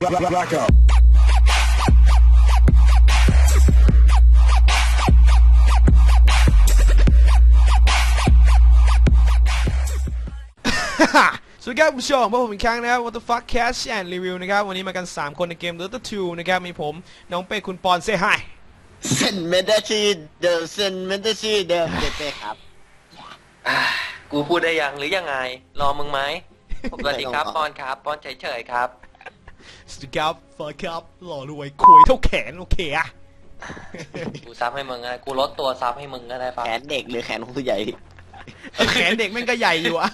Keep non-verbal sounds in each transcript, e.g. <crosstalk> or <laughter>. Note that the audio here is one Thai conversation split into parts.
Blackout. สวัสดีครับคุณผู้ชมพบผมอีกครั้งนะครับ What the fuck Cash and Review นะครับ วันนี้มากัน 3 คนในเกม Dota 2 นะครับ มีผม น้องเป้คุณปอนเซฮายเซนเมนเดชีเดอเซนเมนเดชีเดอเจเป้ครับอ่ากูพูดได้ยังหรือยังไง รอมึงไหมผมสวัสดีครับไม่ต้องรอปอนครับปอนเฉยๆครับ สวัสดีครับฟักครับหล่อรวยคุยเท่าแขนโอเคอะกูซับให้มึงก็ได้กูลดตัวซับให้มึงก็ได้ปะแขนเด็กหรือแขนของผู้ใหญ่เออแขนเด็กแม่งก็ใหญ่อยู่อะ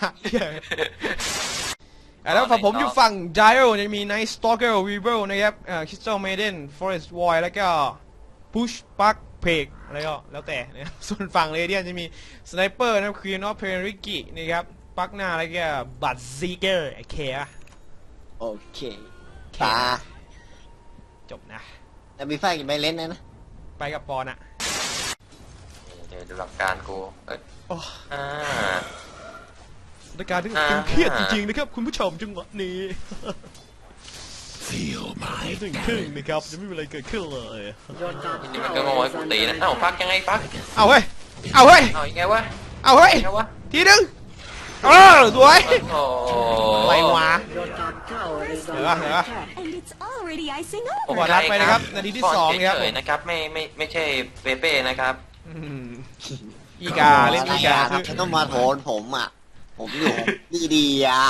อะแล้วฝั่งผมอยู่ฝั่ง d i a l จะมี Night Stalker Weevil นะครับอ่า Crystal Maiden Forest Void แล้วก็ Push Park p e g อะไรก็แล้วแต่นะครับส่วนฝั่งเรเดียนจะมี Sniper นะครับ Queen of p e r i k i นะครับปักหน้าแล้วก็ Bud Seeker โอเคอะโอเค ตาจบนะ แต่มีไฟกี่ใบเล่นนะนะไปกับปอนอะเดี๋ยวดูหลักการกูเอ้ยโอ้อ่าสถานการณ์ที่อ่าตึงเครียดจริงๆนะครับ คุณผู้ชมจังหวะนี้ Feel my ตึงครึ่งนะครับจะไม่มีอะไรเกิดขึ้นเลย นี่มันก็งงให้กูตีนะเอ้าพักยังไงพักเอาเฮ้ย เอาเฮ้ย เอายังไงวะเอาเฮ้ย ยังไงวะทีนึง เออสวยโอ้โหอะไรวะ Your top tower is Được under rồi, được rồi. attack. And it's already icing ผม over. ขอรับไปนะครับนาทีที่ปนสองครับ เฉยๆนะครับไม่ไม่ไม่ใช่เปเป้นะครับอืมอีกาเล่นอีกาครับคือต้องมาโทนผมอะ ผมอยู่ ดีดีๆอะ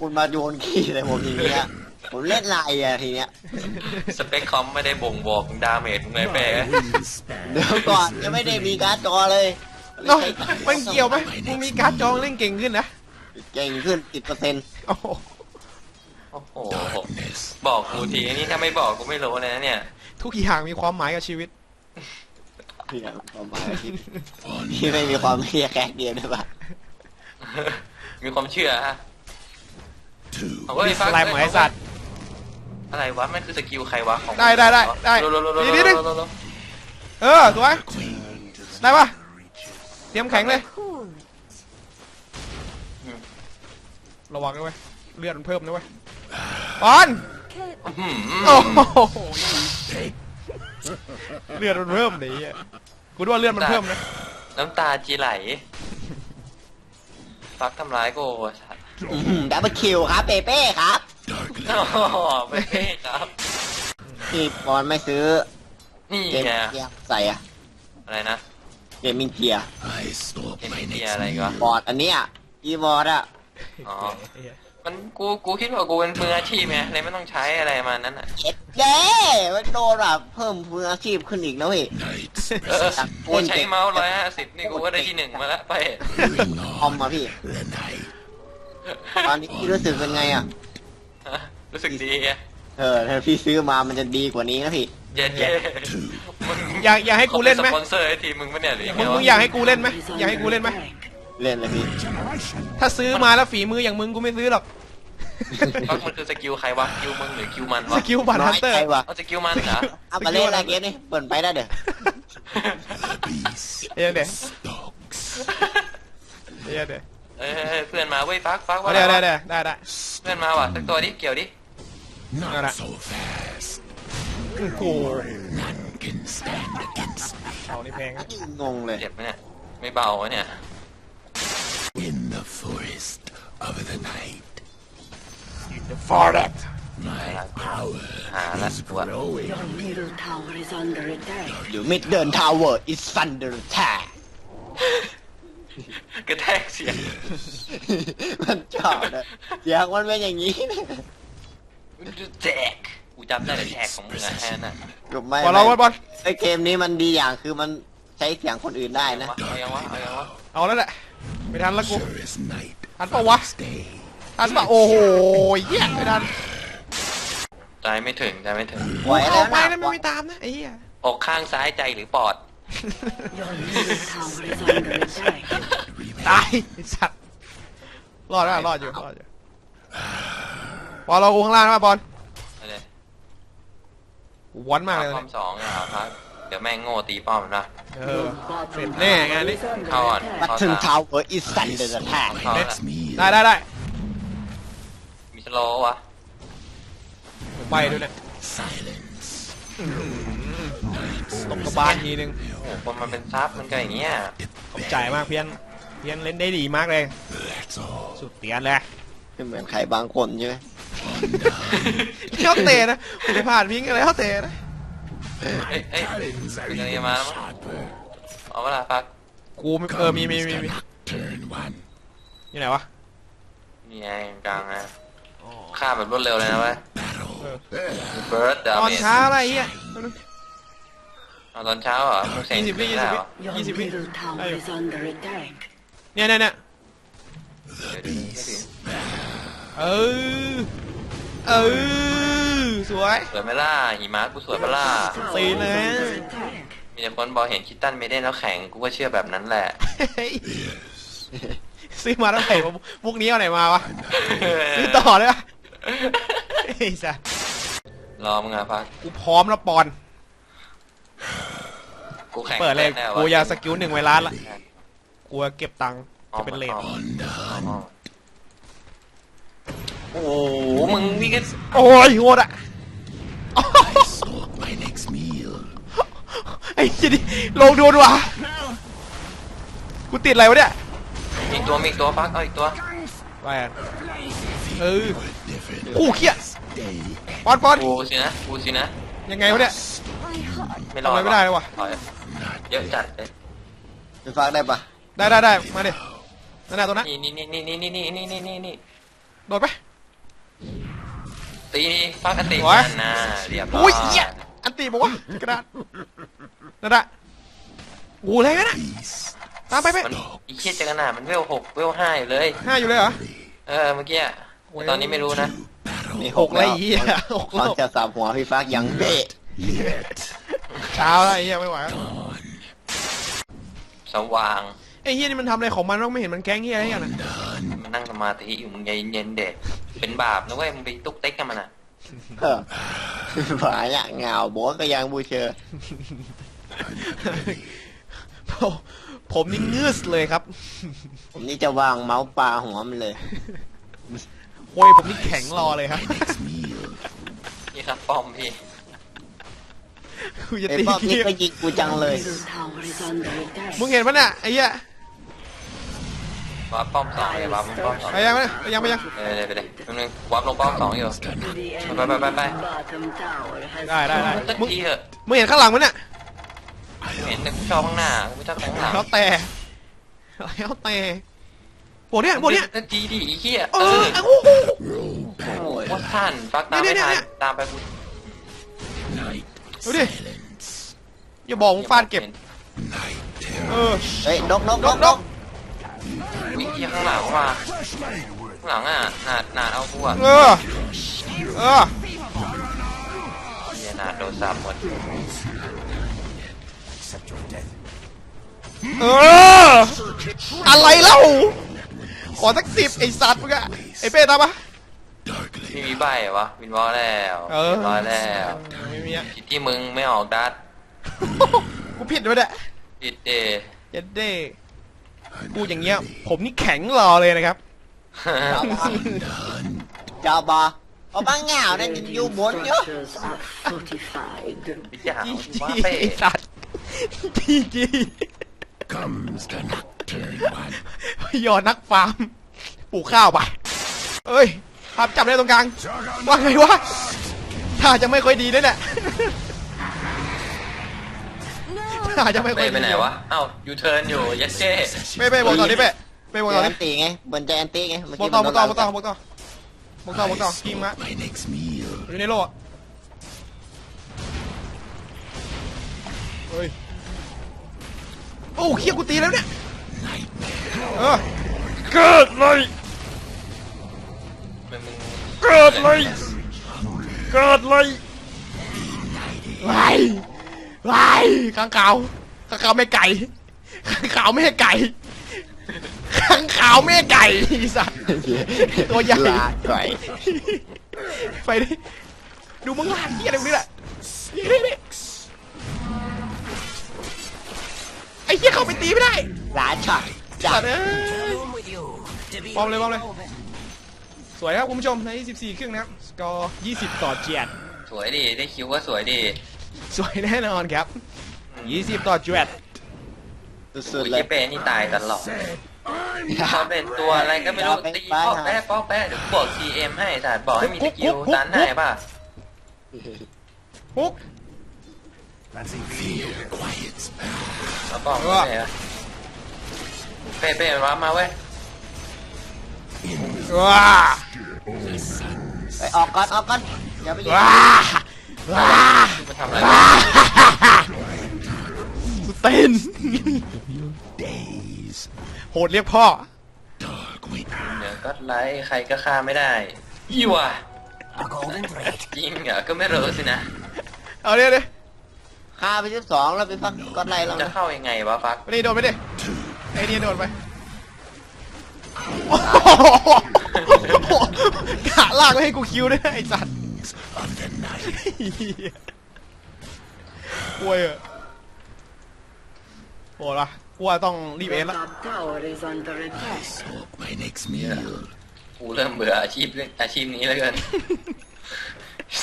คุณมาโยนขี้ใส่ผมอย่างเงี้ย ผมเล่นอะไรอะทีเนี้ย สเปคคอมไม่ได้บ่งบอกถึงดาเมจมึงเลยเป้เดี๋ยวก่อนยังไม่ได้มีการ์ดจอเลย เนาะมันเกี่ยวไหมมึงมีการ์ดจองเล่นเก่งขึ้นนะเก่งขึ้นสิบเปอร์เซ็นต์โอ้โหโอ้โหบอกกูทีนี่ถ้าไม่บอกกูไม่รู้เลยนะเนี่ย ทุกอย่างมีความหมายกับชีวิตพี่อะความหมายที่พี่ไม่มีความเรียกแค่เดียวด้วยป่ะมีความเชื่อฮะ two. เอาเว้ยฟังอะไรหมายสัตว์อะไรวะมันคือสกิลใครวะของได้ได้ได้ได้โลโลโลโลนิดนึงโลโลโลเออสวยได้ปะ เตรียมแข็งเลย Cool. ระวังด้วยเลือดมันเพิ่มนะเว้ยปอน Kit. อื้อหือโอ้โหเลือดมันเพิ่มดิอะกูดูว่าเลือดมันเพิ่มนะน้ำตาจีไหลฟักทำร้ายกูสัตว์ดับเบิลคิวครับเปเป้ครับโอ้โหไม่เป้ครับพี่บอลไม่ซื้อนี่เกมไงเกียร์ใส่อะอะไรนะ เกมมิ่งเกียร์ I stop เอ็น my เดีย next อะไรก็ meal. บอร์ดอันเนี้ยคีย์บอร์ดอะอ๋อมันกูกูคิดว่ากูเป็นมืออาชีพไงเลยไม่ต้องใช้อะไรมานั้นอะเอ็ดเด้มันโดนแบบเพิ่มมืออาชีพขึ้นอีกนะเว้ย Night's เออกูใช้เมาส์ร้อยห้าสิบนี่กูก็ได้ที่หนึ่งมาแล้วไป bring คอม on มาพี่ the night. ตอนนี้พี่รู้สึกเป็นไงอะรู้สึกดีไง เออถ้าพี่ซื้อมามันจะดีกว่านี้นะพี่เย็นเย็นมึงอยากอยากให้กูเล่นไหมสปอนเซอร์ให้ทีมมึงปะเนี่ยหรือยังไงมึงมึวะงอยากให้กูเล่นไหมอยากให้กูเล่นไหมเล่นเลยพี่ ถ้าซื้อมาแล้วฝีมืออย่างมึงกูไม่ซื้อหรอกฟักมันคือสกิลใครวะคิวมึงหรือคิวมันสวะกิลบัตรน้ฮัอนยเตอร์ใจว่ะเอาสกิลมันเหรอเอามาเล่นอะไรเกมนี่เปิดไปได้เด้อ The beast เดี๋ยวเดี๋ยว stalks. เดี๋ยวเดี๋ยวเออเพื่อนมาเว้ยฟักฟักว่าเดี๋ยวเดี๋ยวเดี๋ยวได้ได้เพื่อนมาว่ะสักตัวดิเกี่ยวดิ Not Alright. so fast. โอ้โห None can stand against me. เอานี่แพงนะ งงเลย เจ็บไหมเนี่ยไม่เบาวะเนี่ย In the forest of the night, ฟอร์เรต my power Ah, that's is what- growing. Your middle tower is under attack. อยู่มิดเดินทาวเวอร์อิสซันเดอร์แท <laughs> กระแทกเสียง มันชอบเลยเสียงมันเป็นอย่างนี้<laughs> นะ แจกกูจำได้แต่แจกของมึงอะแค่นั้นน่ะไม่บอลเราบอลบอลไอเกมนี้มันดีอย่างคือมันใช้เสียงคนอื่นได้นะ เอายังวะเอายังวะเอาแล้วแหละไม่ทันละกู Sure as night. ทันปะวะ Stay. ทันปะโอ้โหเหี้ยไม่ทันใจไม่ถึงใจไม่ถึง ไหวเอาแล้วไปนะแล้วมันไม่ตามนะไอ้เหี้ยอกข้างซ้ายใจหรือปอด Your middle tower is under attack. ตายไอ้สัตว์รอดไหมรอดอยู่รอดอยู่ บอลเรากูข้างล่างนะบอลเอาเลยวันมากเลยป้อมสองอะครับ เดี๋ยวแม่งโง่ตีป้อมนะ เออ Bottom Wait, tower nè, nghe đi. is under เข้าก่อน attack. บัตเข้าถึงสามทาวเวอร์อิสซันเดอร์แท My next meal. ได้ได้ได้มีสโลว์วะไปด้วยเนี่ย Silence. ตบกระบาลทีนึงโอ้โหคนมันเป็นซับมันก็อย่างเงี้ยขอบใจมากเพี้ยนเพี้ยนเล่นได้ดีมากเลย That's all. สุดเตียนเลยไม่เหมือนใครบางคนใช่ไหม แล้วเตะนะผมจะผ่านพิงกันแล้วเตะนะเอ้ยเอ้ย Paladins are We're gonna even get mad, huh? sharper. เอาเวลาฟักกูมีเออมีมีมีมีอยู่ไหนวะนี่ไงกลางนะฆ่าแบบรวดเร็วเลยนะเว้ยเบิร์ดดาตอนเมจเช้าอะไรเงี้ยเอาตอนเช้าเหรอมึงยี่สิบวิยี่สิบวิยี่สิบวิเนี่ยเนี่ยเนี่ยเออ เออสวยสวยไหมล่ะหิมะกูสวยปะล่ะตีนะ Under attack. มีแต่คนบอกเห็นคิตตันไม่ได้แล้วแข็งกูก็เชื่อแบบนั้นแหละเฮ้ยซื้อมาเท่าไหร่วะมุกนี้เอาไหนมาวะซื้อต่อเลยปะไอ้สัสรอมึงอะพักกูพร้อมแล้วปอน กูแข็งเปิดเลยแน่ๆวะกูอยาสกิลหนึ่งไว้ล้านละกูเก็บตังค์จะเป็นเลทอ๋อ โอ้โหมึงวิ่งกันโอ้ยโหดอะ Sort my next meal. ไอ้ยี่นี่ลงดูดว่ะกูติดอะไรวะเนี่ยอีกตัวมีอีกตัวพักเอาอีกตัวไปอะเออ Different. คู่เขี้ย Day. ปอนปอนกูสินะกูสินะยังไงวะเนี่ย ไม่รอดทำอะไรไม่ได้เลยวะถอยเยอะจัดเลยไปฟังได้ปะได้ได้ได้มาดินั่นแหละตัวนั้นนี่นี่นี่นี่นี่นี่นี่นี่นี่นี่โดดไป ตีฟักกันตีโอ้ย นั่นนะเรียบร้ออุ้ยยเหี้ยอันตีบอกว่ากระดาษนั่นแหละโอ้อะไรกันนะ Peace. ตามไปไปมันอีเคียจักรนามันเวลหกเวลห้าอยู่เลย ห้าอยู่เลยเหรอ เออเมื่อกี้แต่ตอนนี้ไม่รู้นะนี่หกอะไรอีกอะหกฟังโลกจะสับหัวพี่ฟักยังเบะ Yet. เช้าแล้วไอ้เหี้ยไม่ไหวแล้วสว่างไอ้เหี้ยนี่มันทำอะไรของมันบ้างไม่เห็นมันแกล้งเหี้ยอะไรอย่างน่ะมันนั่งสมาธิอยู่มึงใจเย็นๆเด็ก เป็นบาปนะเว้ยมึงไปตุ๊กเต็กกับมันอะเออผาอย่างเหงาโบสก็ยังบูเชอร์ผมผมนี่งืสเลยครับ ผมนี่จะวางเมาส์ปลาหัวมันเลยโอ้ยผมนี่แข็งรอเลยครับ Next meal. นี่ครับป้อมพี่กูจะไอ้ตีป้อมนี่เหี้ยก็ยิงกูจังเลย Middle tower is under attack. มึงเห็นปะเนี่ยไอ้เหี้ย วับป้อมสองเลยวับลงป้อมสองไปยังไหมไปยังไปยัง เออเลยไปเลยแป๊บนึงวับลงป้อมสองอยู่ The Bye, bye, bye, bye. enemy's bottom tower has ได้ได้ได้สักมึงทีเถอะมึงเห็นข้างหลังมั้ยเนี่ยเห็นแต่กูชอบข้างหน้ากูไม่ชอบข้างหลังแล้วแต่แล้วแต่โบเนี่ยโบเนี่ยสักทีดิไอ้เหี้ยเอเอออโอ้โห Roll โอ้ back. โหว่าท่านฟักตามเนี่ไม่ยทันเนี่ย ตามไปกู Night. Đâu đi. Silence. อย่าบอกมึงฟาดเก็บ Night เอ terror. อเฮ้ยนกนกนนกกนนก กวิ่งเหี้ยข้างหลังว่ะข้างหลังอะหนาดหนาดเอากูอะเออเออเหี้ยหนาดโดนสามหมดเอออะไรเล่าขอสักสิบไอสัตว์มึงอะไอเป้ตามปะ Darkly. ไม่มีใบเหรอวะวินวอลแล้วเออเรียบร้อยแล้วไม่มีอะผิดที่มึงไม่ออกดัดกูผิดด้วยเนี่ยผิดเดเย็ดเด้ กูอย่างเงี้ย ผมนี่แข็งรอเลยนะครับเจ้าบอเอาบ้างเหงาเนี่ยอยู่บนอยู่ structures are fortified. วิจารจีณ์จีว่าเป้ไอสัตว์จีจี Comes the nocturne one. ยอนักฟาร์มปลูกข้าวไปเอ้ยภาพจับได้ตรงกลางว่าไงวะถ้าจะไม่ค่อยดีด้วยแหละ ถ้าจะไม่ค่เป้อยดีไปไหนวะเอ้ายูเทิร์นอยู่ยัดเจ้เป้เป้บอกต่อดิเป้เป้บอกเจต่ออแอดินตีไงบนใจแอนตีไงเมื่อบอกกี้ต่อมับอนกต่อโดบอกนต่อบอกต่อบอกต่อบอกต่อ I กิงมา sought my next meal. อยู่ในโลกเฮ้ยโอ้เขี้ยกูตีแล้วเนี่ยเออเกิดเลยมันมึงเกิดเลยเกิดเลยไล่ไล่ข้างขาวข้างขาวไม่ไก่ข้างขาวไม่ให้ไก่ข้างขาวไม่ให้ไก่ไอ้สัตว์ตัวใหญ่ลาไก่ไปดิดูมึงลากเหี้ยอะไรพวกนี้แหละนี่นี่นี่ไอ้เหี้ยเข้าไปตีไม่ได้ลาช็อตจัสัดตว์เอ้ยบอมเลยบอมเลย สวยครับคุณผู้ชมใน24ครึ่งนะครับ สกอร์ 20 ต่อ7สวยดีได้คิวก็สวยดี สวยแน่นอนครับ 20 ต่อ7สุโอ้ดยๆเลยเป้นี่ตายตลอดเขาเป็นตัวอะไรก็ไม่รู้ตีป้อกแป๊ะป้อกแป๊ะเดี๋ยวบวก CM ให้แต่บอกให้มีสกิลตันให้ป่ะฮุก Fear quiets back. แล้วบอกไม่ได้นะเป้เป้รับมาเว้ยว้าไปออกก่อนออกก่อนอย่าไปอยู่ว้าว้า มันทำอะไรกูเต้น Days. โหดเรียกพ่อ Dark wait. เดี๋ยวก็ไลท์ใครก็ฆ่าไม่ได้อีว่ะ A golden thread. จริงเหรอก็ไม่รู้สินะ เอาเดี๋ยวเดี๋ยวฆ่าไปที่สองแล้วไปฟังก็ไล่เราจะเข้ายังไงวะฟักไปดิโดนไปดิไอ้นี่โดนไปกะลากไม่ให้กูคิวด้วยนะไอ้สัตว์ Of the night. กลัวเหรอโหดละกลัวต้องรีบเอ็น The ละ top tower is under attack. Hope my next meal. กูเริ่มเบื่ออาชีพเรื่องอาชีพนี้แล้วเกิน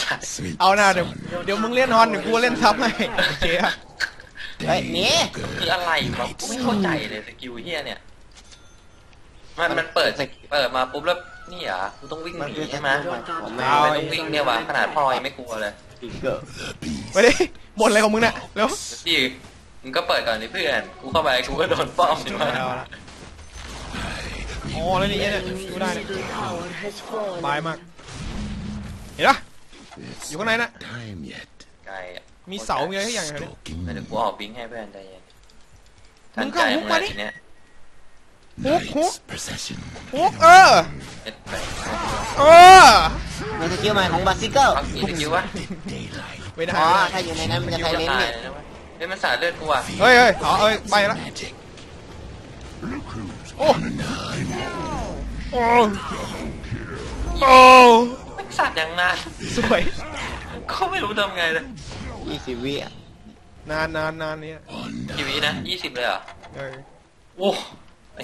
สัตว์ Sweet เอาหน้าเดี๋ยว son. เดี๋ยวมึงเล่นฮอนเดี๋ยวกูเล่นซับให้โอเคอะเฮ้ยหนีคืออะไรวะกูไม่เข้าใจเลยสกิลเฮียเนี่ย มันมันเปิดเปิดมาปุ๊บแล้ว นี่เหรอกูต้องวิ่งหมันนีคือใช่ไหมผมไม่เอาไม่ต้องวิ่งเนี่ยวะขนาดพ่อยังไม่กลัวเลยปิกเกอร์ The beast. ไปดิบ่นอะไรของมึงเนี่ยเร็วดิมึงก็เปิดก่อนดิเพื่อนกูเข้าไปกูก็โดนป้อมใช่ไหมเอาละอ๋อแล้วนี่เนี่ยดูได้เนี่ย Middle tower has บาย fallen. มาก เห็นปะ It's You wanna not know? time yet. ไกลอะมีเสามีอะไรทุกอย่างเลย Stalking เดี๋ยวกูออกบิงให้เพื่อนใจเย็นมึงเข้ามุกมาดิทันใจมึงอะทีเนี้ย Hook, night's hook. procession. ฮุกเออเอ็ดไปเออ มีสกิลใหม่ของบาซิเกิลพักมีสกิลวะ Daylight. ไม่ได้อ๋อไม่ได้ถ้าอยู่ในนั้นมันจะสไทกิลเลนตายเนี่ยเลยนะเว้ยเฮ้ยมันสาดเลือดกูอะเฮ้ยเฮ้ยอ๋อเอ้ยไปละ Magic. โอ้โอ้โอ้มันสาดอย่างนานสวยก็ไม่รู้ทำไงเลยยี่สิบวิอะนานนานนานเนี่ยกี่วินะยี่สิบเลยเหรอเออโอ้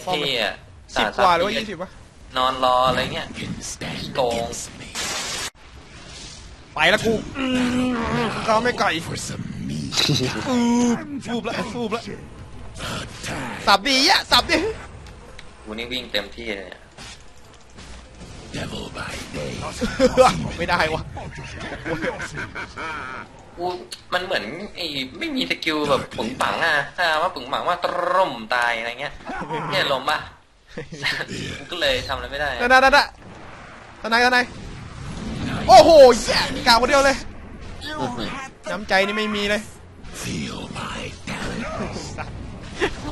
ไอ้เหี้ยสิบดกว่าหรือว่าดยี่สิบวะนอนรออะไรเงี้ย Can stand Go. against me ไปละกูอืมข้าวไม่ไก่ for some meat. ฟูบฟูบละฟูบละสับดีอะสับดิกูนี่วิ่งเต็มที่เลยเนี่ย Devil by day. ไม่ได้วะ กูมันเหมือนไอ้ไม่มีสกิลแบบปึงปังอะถ้าว่าปึงปังว่าตร่มตายอะไรเงี้ยเนี่ยลมป่ะกูก็เลยทำอะไรไม่ได้นั่นนั่นนั่นทนายทนายโอ้โหแย่กล่าวคนเดียวเลยน้ำใจนี่ไม่มีเลย Feel my talent.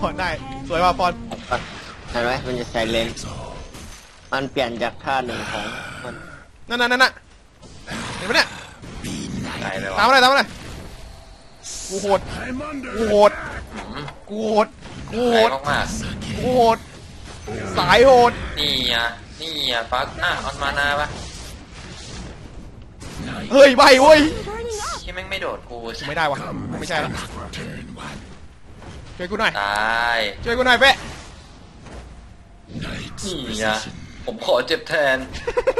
พอนได้สวยว่ะพอนเห็นไหมมันจะไซเลนมันเปลี่ยนจากท่าหนึ่งของมันนั่นนั่นนั่นน่ะเห็นไหมเนี่ย ตายเลยวะตามมาเลยตามมาเลยกูโหดกูโหดอืมกูโหดกูโหตายดมากกูโหดสายโหดๆนี่อะนี่อะฟักอะออนมานาปะเฮ้ยใบเว้ยที่แม่งไม่โดดกูไม่ได้วะไม่ใช่แล้ว Turn one. ช่วยกูหน่อยตายช่วยกูหน่อยเป๊ะ Night's นี่อะ procession. ผมขอเจ็บแทน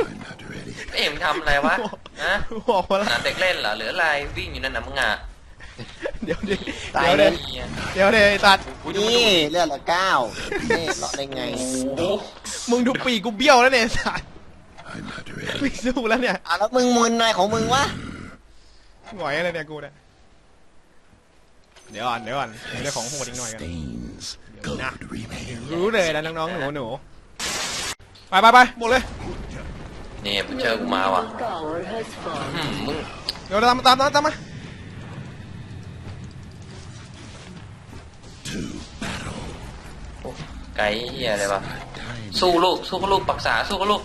I'm not ready. เอ็มงทำอะไรวะ นะบอกมาสแล้วนามเด็กเล่นเหรอหรืออะไรวิ่งอยู่นั่นนะมึงอะเดี๋ยวเดี๋ยวตายเดี๋ยวเลเดี๋ยวยนี่อะเดี๋ยวเดี๋ยวไอ้ตัดกูจะมานี่ดูเลือดละเก้านี่เลาะได้ไง โอ้โหมึงดูปีกกูเบี้ยวแล้วเนี่ยสัตว์ I'm not ready. ไม่สู้แล้วเนี่ยอะแล้วมึงมึนอะไรของมึงวะหงอยอะไรเนี่ยกูเนี่ยเดี๋ยวก่อนเดี๋ยวก่อนเดี๋ยวของโหดอีกหน่อยกัน Stains. Gold remain. รู้เลยนะน้องๆหนูหนูๆไปไปไปหมดเลย นี่มึงเจอกูมาว่ะ Middle tower has fallen. อืมมึงเดี๋ยวตามตามตามตามมา To battle. โอ้ไกด์เฮียอะไรวะ Time. สู้ลูกสู้กับลูกปักษาสู้กับลูก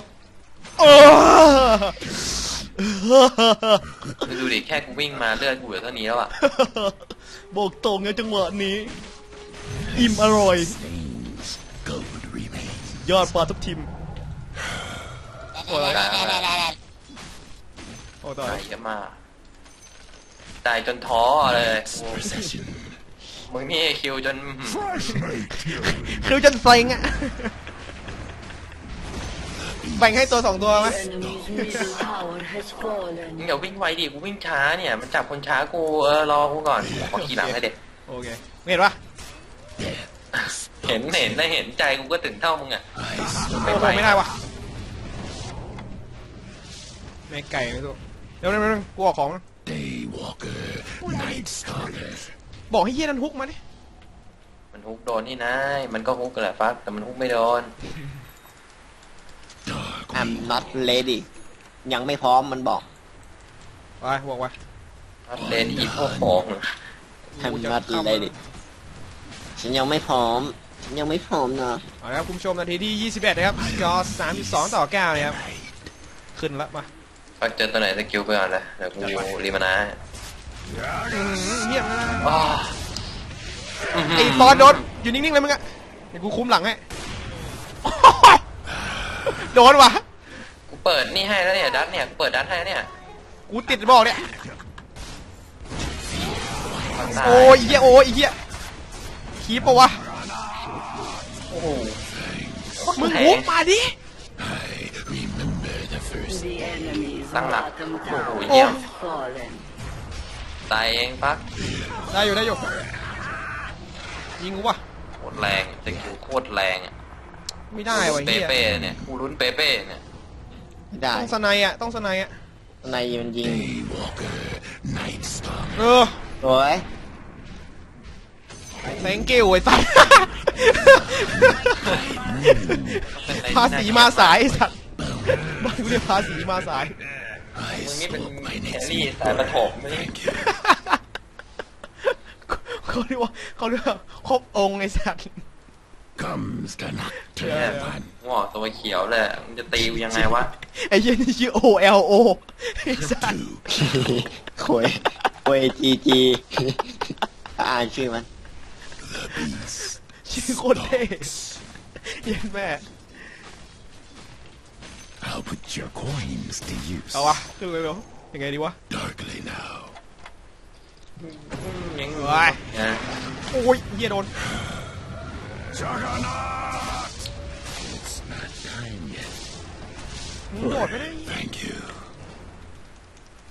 เออมึงดูดิแค่กูวิ่งมาเลือดกูเหลือเท่านี้แล้วอะบอกตรงนะจังหวะนี้ อิ่มอร่อย Stains. Gold remain. ยอดปลาทุกทีม โอ้ยตายแล้วโอ้ตายเยอะมากตายจนท้อเลยมึงนี่คิวจนคือจนเซ็งอะแบ่งให้ตัวสองตัวไหมมึงอย่าวิ่งไวดิกูวิ่งช้าเนี่ย มันจับคนช้ากูเออรอกูก่อนขอขี่หลังให้เด็กโอเคเห็นปะเห็นเห็นได้เห็นใจกูก็ถึงเท่ามึงอะ I โอ้โหไม่ได้วะ ไม่ไก่ไม่ถูกเดี๋ยวเดี๋ยวเดี๋ยวกูออกของนะ Daywalker, Night Stalker. บอกให้เฮียนันฮุกมาดิมันฮุกโดนที่นายมันก็ฮุกกันแหละฟักแต่มันฮุกไม่โดน Dark I'm not ready ยังไม่พร้อมมันบอก ไปบอกว่าเลนอีพ่อของ I'm not ready ฉันยังไม่พร้อมฉันยังไม่พร้อมนะเอาละครับคุณผู้ชมนาทีที่ 21 นะครับก็32 ต่อ 9 นะครับ ขึ้นแล้วมา ฟักเจอตัวไหนสกิลไปก่อนเลยเดี๋ยวกูรีมานาอื้อหือเฮียอ้าวไอ้ตอนโดนอยู่นิ่งๆเลยมึงอะเดี๋ยวกูคุ้มหลังให้ โดนวะกูเปิดนี่ให้แล้วเนี่ยดัตเนี่ยกูเปิดดัตให้เนี่ยกูติดบอกเนี่ยฟักตายโอ้ยไอ้เฮียโอ้ยไอ้เฮียคีบปะวะ โอ้โหมึงแทฮุงกมาดิ I remember the first. The enemy's Tăng nặng. bottom Ôi, tower nhiều. has fallen. ตายเองฟักได้อยู่ได้อยู่ยิงกูปะโคตรแรงสกิลโคตรแรงอะไม่ได้วะเปเฮียเป้เนี่ยกูลุ้นเปเป้เนี่ยไม่ได้ต้องสไนด์อะต้องสไนด์อะในมันยิง Daywalker, Night Stalker. เออโอ้ยแ thank you ไอ้สัสภาษีมาสายไอ้สัตว์บ้านกูเรียกภาษีมาสาย I มึงนี่เป็น spoke my แค next รี่สายปฐมไม่ Thank you. เขาเรียกว่าเขาเรียกว่าครบองค์ไอ้สัตว์ Comes the Yeah. Nocturne. งอกตัวเขียวเลยมึงจะตีกูยังไงวะ ไอ้เหี้ยนี่ชื่อ O L O ไอ้สัตว์โคุยโคุยจีจีอ่านชื่อมัน The beast ชื่อโคตรเท่เย็นแม่ I'll put your coins to use. เอาวะขึ้นเร็วๆยังไงดีวะ Darkly now. ยังเฮ้ยนะโอ้ยเหี้ยโดน It's not time yet. มึงโดดไม่ได้ Thank you.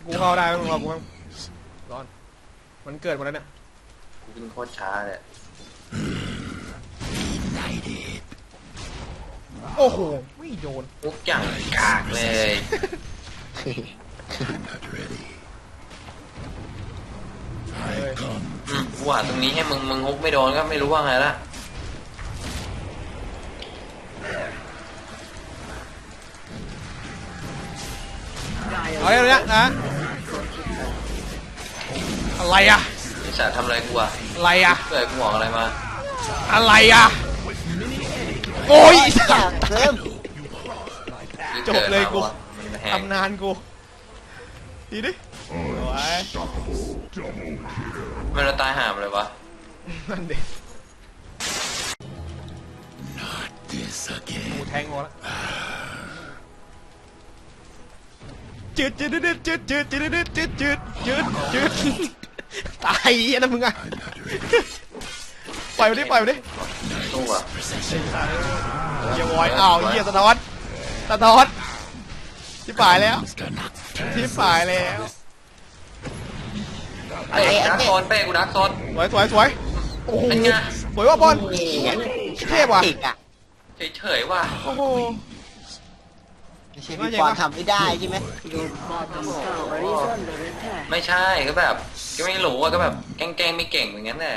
กูเข้าได้มึงรอกูมั้งร้อน มันเกิดหมดแล้วเนี่ย กูวิ่งโคตรช้าเลย United. โอ้โห ไม่โดนทุกอย่างกากเลย I'm not ready. เฮ้ย Come อืมกูหาตรงนี้ให้มึงมึงฮุกไม่โดนก็ไม่รู้ว่าไงละเอาเลยเนี่ยนะอะไรอะไอ้สัตว์ทำอะไรกูอะอะไรอะเกิดกูบอกอะไรมา อะไรอะ โอ้ยไอ้สัตว์เริ่ม จบเลยกูมันแหงตำนานกูดีดิโอ้ยมันเราตายห่ามเลยวะ นั่นเด็ก not this กู again. แทงงอแล้วจืดจืดจืดจืดจืดจืดจืดจืดจืดจืดจืดตายไอ้นั่นมึงอะ I'm not ready. ปล่อยไปดิปล่อยไปดิ ตู้อะเฮียวอยอ้าวเฮียสะท้อนสะท้อนที่ป่ายแล้ว Comes the Nocturne. ที่ป่ายแล้วไอ้ดักโซนเป้กูดักโซนสวยสวยสวยโอ้โหเป็นไงสวยว่ะบอลนี่ไงเทพว่ะอีกอะเฉยๆว่ะโอ้โหไม่ใช่พี่ปอนทำไม่ได้ใช่ไหม Your bottom tower is under attack. ไม่ใช่ก็แบบ ก็ไม่รู้อะก็แบบแกล้งๆไม่เก่งเหมือนกันแหละ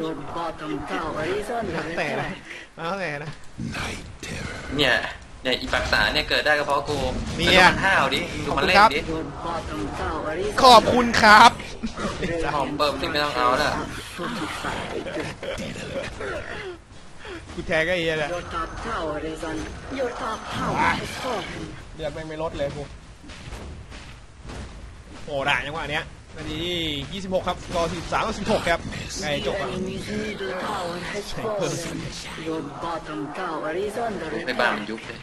Your bottom tower is under แต่นะ attack. แล้วแต่นะ Night terror. เนี่ยเนี่ยอีปักษาเนี่ยเกิดได้ก็เพราะกูเนี่ย แล้วดูมันห้าวดิดูมันเล่นดิ Your bottom tower is ขอบคุณครับ หอมเปิมที่ไม่ต้องเอาแล้ว fortified. กูแทงก็ไอ้เหี้ยแหละ Your top tower is on. Your top tower has fallen. เลือดแม่งไม่ลดเลยกูโอ้ด่าจังหวะเนี้ย นาทีที่26 ครับรอ43กับ16 ครับใกล้จ The บอะ enemy's middle tower has fallen. Your bottom tower is under ในบ้านมัน attack. ยุบเลย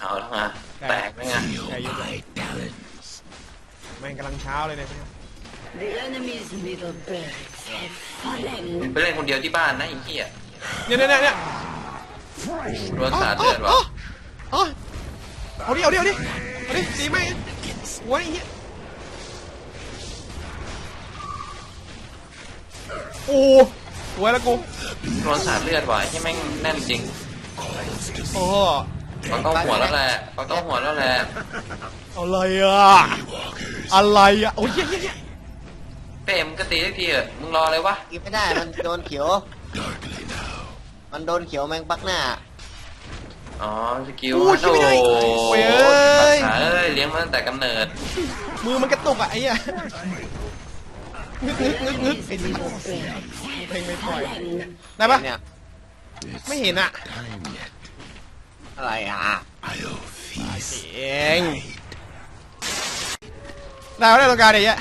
เอาแล้วไงแตกไหมไง Feel my talons. แม่งกำลังเช้าเลยเนี่ย The enemy's middle barracks have fallen. ไปเล่นคนเดียวที่บ้านนะไอ้เหี้ยเนี่ยเนี่ยเนี่ยรวนสาดเลือดวะอ๋ออ๋อเอาดิเอาดิเอาดิเอาดิตีไหมโว้ยไอ้เหี้ย โอ้สวยแล้วกูรวนสาดเลือดว่ะที่แม่งแน่นจริงโอ้เขาต้องหัวแล้วแหละเขาต้องหัวแล้วแหละ อะไรอะ อะไรอะ โอ้ยเหี้ยเหี้ยเหี้ยเป้มงก็ตีได้ทีเถอะมึงรอเลยวะกินไม่ได้มันโดนเขียว มันโดนเขียวแมงปักหน้า อ๋อสกิลโอ้ยโอ้ไม่ได้โหโอ้ยเอ้ยภาษาเอ้ยเลี้ยงมาตั้งแต่กำเนิด มือมันกระตุกอะไอ้เหี้ย งึกงึกงึกงึกไอ้นี่เพลงไม่ปล่อยได้ปะเนี่ยไม่เห็นอะอะไรอะ I'll feast. เองได้แล้วได้ตรงกางเดี๋ยวเนี้ย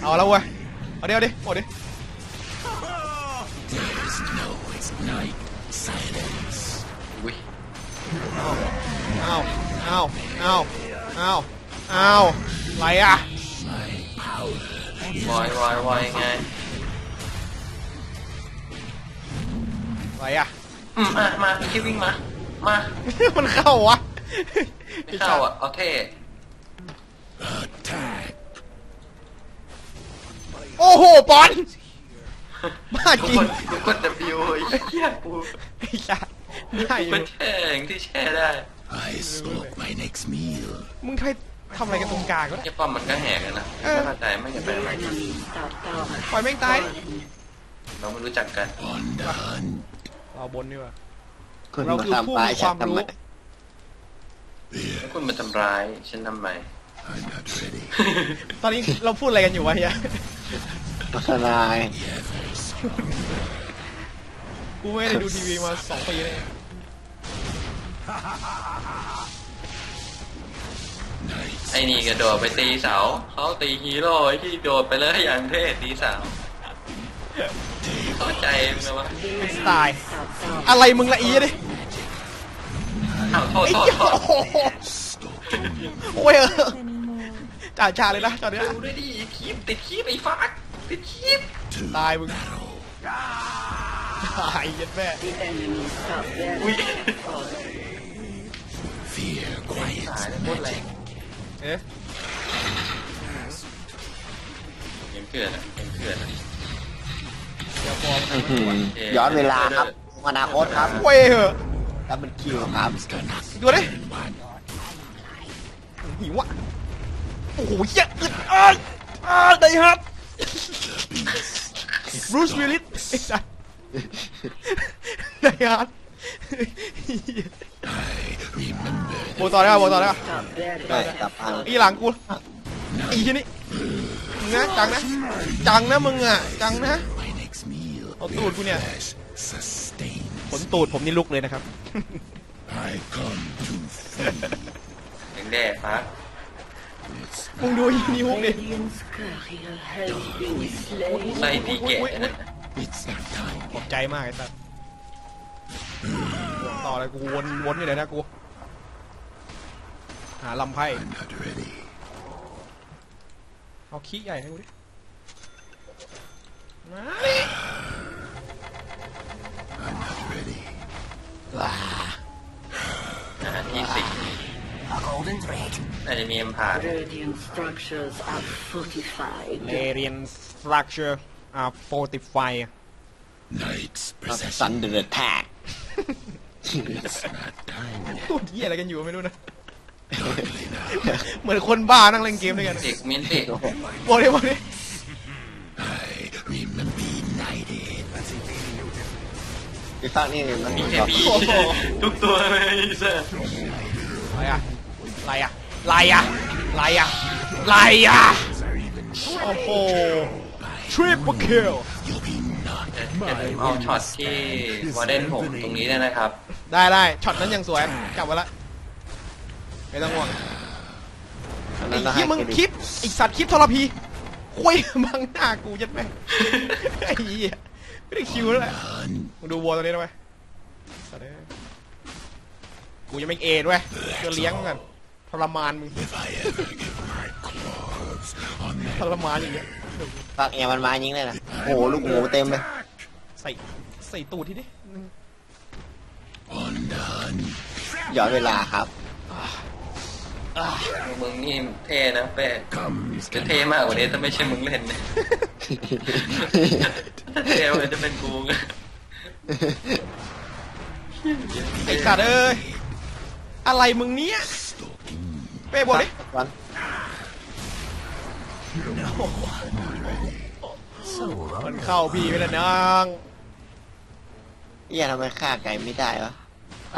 เอาแล้วเว้ยเอาดิเอาดิหมดดิอุ้ยเอาเอาเอาเอาเอาอะไรอะ วอยวอยวอยยังไงอะไรอะ อืมมามาคิดวิ่งมา มา มันเข้าวะไม่เข้าอะเอาเท่ Attack. โอ้โหปอนบ้าทุกจริคงนทุกคนจะบิวไอ้เหี้ยกูไอ้สัสได้อเป็ยู่นแช่อย่างที่แช่ได้ I smoke my next meal. มึงใคร ทำอะไรกันตรงกลางวะไอ้ป้อมมันก็แหกกันนะเออ ไม่เข้าใจไม่จะเป็นอะไร Enemy top tower ปล่อยแม่งตายเราไม่รู้จักกัน On the hunt. เราบนดีกว่า คุณเรามาคือผู้ทำปลายมีคฉัวานมทำรู้ ไมแล้วคุณมาทำร้ายฉันทำไม I'm not ready. ตอนนี้เราพูดอะไรกันอยู่วะเฮียพัฒนายกูไม่ได้ดูทีวีมาสองปีเลย ไอ้นี่กระโดดไปตีเสาเขาตีฮีโร่ไอ้ที่โดดไปเลยอย่างเท่ตีเสาเข้าใจมึงไหมวะตาย top tower อะไรมึงละอีดิอ้าวโทษไอ้โทษเหี้ยโทษโอ้โหโอ้ยเออจ่าชาเลยนะตอนเนี้ยดูด้วยดิคีบติดคีบไอ้ฟักติดคีบตายมึงตายเยันแม่ the enemy top อุ้ย Fear ตาย quiets เลยโคตรแรง เอ๊ะยังเกิดอะยังเกิดอะเดี๋ยวฟอร์มอื้อหือย้อนเวลาครับอนาคตครับเว้ยเหอะดับเบิลคิวครับดูดิหิวอะโอ้โหเหี้ยอึดอ้ายอ้ายได้ครับบรูซวิลลิสไอ้สัสได้ครับ I remember โบต่อได้ป่ะโบต่อได้ป่ะ top very ได้กลับพังอีหลังกูอีที่นี่มึงนะจังนะ จังนะมึงอะ จังนะ my next meal. เอาตูดกูเนี่ย Flesh sustains. ขนตูดผมนี่ลุกเลยนะครับ I come to feed. ยังแด่ฟัก It's มึงดูอีนิ้วดิ Radiant's courier has been slain ไล่ตีแกะนั่นน่ะ it's not time. ขอบใจมากไอ้สัสต่ อเลยกูวนวนอยู่เลยนะกูหาลำไพ่ I'm not ready. เอาขี้ใหญ่ให้กูดิมา I'm not ready. อ่าที่สี่น่าจะมีเอ็มพาร์ Radiant structures are fortified เลเรียนสต รัคเจอร์อ่าโฟติฟาย Night's ซัน procession. เดอร์แท็ก It's not time. พูดเหี้ยอะไรกันอยู่ไม่รู้นะ เหมือนคนบ้านั่งเล่นเกมด้วยกันเด็กมินเด็กบอกดิบอกดิ I remember united. พี่ฟังนี่มันมีเหมือนแค่กับพี่ทุกตัวเลยไอ้สัสอะไรอะอะไรอะอะไรอะอะไรอะอะไรอะโอ้โห triple kill You'll be not อย่าลืมเอาช็อตที่วอร์เดนผมตรงนี้ด้วยนะครับ ได้ได้ช็อตนั้นยังสวยจับไว้ละไม่ต้องห่วงอันไอ้นั้นต้องให้เหี้ยมึงเครดิตคลิปไอ้สัตว์คลิปทรพีคุยบังหน้ากูยัดแม่งไอ้เหี้ยไม่ได้คิวแล้วแหละ done. มึงดูวัวตัวนี้นะเว้ยสัตว์เอ้ยกูยังไม่เอ็ดเว้ยจะเลี้ยงกันทรมานมึง If I ever get my claws on ท that รมานอย่างเงี้ยฟังเอมันมายิงเลยนะโอ้โหลูกหมูเต็มเลยใส่ใส่ตูดทีดิ ย้อนเวลาครับมึงนี่เท่นะเป้ Comes จะเท่มากกว่านี้ถ้าไม่ใช่มึงเล่นเนี่ยถ้าเท่มันจะเป็นกูไงไอ้สัตว์เอ้ยอะไรมึงเนี้ยเป้บอกดิวันมันเข้าพี่ไปแล้วนางเฮียทำไมฆ่าไก่ไม่ได้วะ I spoke ป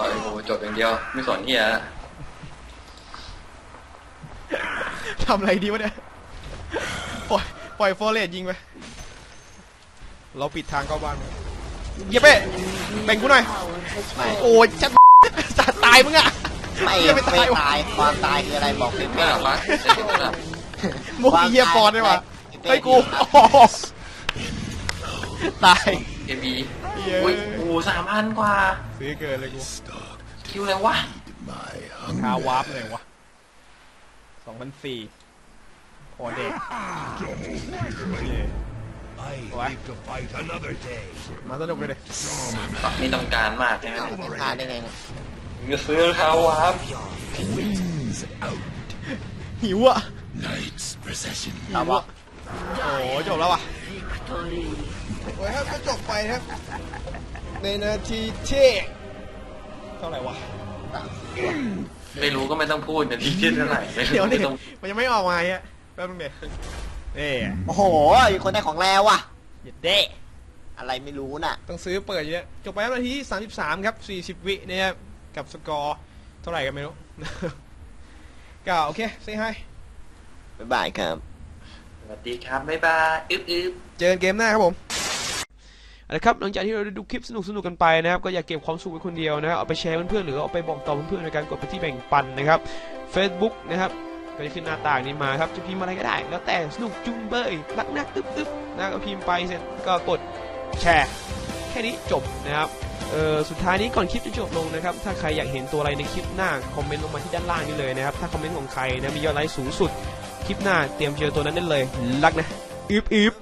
ล่อยกูจบอย่างเดียว ไม่สนเฮียละทำอะไรดีวะเนี่ย ปล่อยปล่อยฟอร์เรสยิงไป เราปิดทางเข้าบ้านเหี้ยเป้แบ่งกูหน่อย ไม่โอ้ยจัดจัดตายมึงอะไม่เหี้ยไม่ไม่ตายวะตายความตายคืออะไรบอกเป็นไม่ไม่หรอกวะเสร็จแล้วล่ะมุกไอ้เฮียฟอนได้ปะเป้เฮ้ยกูโอ้โหตาย เอบี เหี้ยอุ้ยโอ้สามพันกว่า ซื้อเกินเลยกู stalk คิวเลยวะ my คา hunger. วาร์ปเลยวะสองพันสี่โอเด็ก I What? live to fight another day. มาสนุกเลยดิปักนี่ต้องการมากใช่ไหมไม่ฆ่าได้ไงเนี่ยมึงจะซื้อเขาวะครับ Wings out. หิวอะ Night's procession. หิวอะโอ้โหจบแล้วว่ะ Victory. โอ้ยครับก็จบไปครับ ในนาทีที่เท่าไหร่วะไม่รู้ก็ไม่ต้องพูดนาทีที่เท่าไหร่ไม่เดี๋ยวรู้นี่ไม่ต้องมันยังไม่ออกมาอะแป๊บนึงเดี๋ยวเอ๊ะโอ้โหมีคนได้ของแล้วว่ะหยุดเด้อะไรไม่รู้น่ะ ต้องซื้อเปิดเยอะจบไปแล้วนาทีที่33 ครับ 40 วิเนี่ยครับกับสกอร์เท่าไหร่กันไม่รู้ ก็โอเค say hi บ๊ายบายครับ สวัสดีครับบ๊ายบาย อึ๊บอึ๊บ เจอกันเกมหน้าครับผม เอาละครับหลังจากที่เราได้ดูคลิปสนุกๆกันไปนะครับก็อย่าเก็บความสุขไว้คนเดียวนะครับเอาไปแชร์เพื่อนๆหรือเอาไปบอกต่อเพื่อนๆในการกดไปที่แบ่งปันนะครับ Facebook นะครับก็จะขึ้นหน้าต่างนี้มาครับจะพิมพ์อะไรก็ได้ แล้วแต่สนุกจุงเบยรักนักตึ๊บตึ๊บนะก็พิมพ์ไปเสร็จก็กดแชร์แค่นี้จบนะครับเออสุดท้ายนี้ก่อนคลิปจะจบลงนะครับ ถ้าใครอยากเห็นตัวอะไรในคลิปหน้าคอมเมนต์ลงมาที่ด้านล่างนี้เลยนะครับ ถ้าคอมเมนต์ของใครนะมียอดไลค์สูงสุดคลิปหน้าเตรียมเจอตัวนั้นได้เลยรักนะอึบอึบ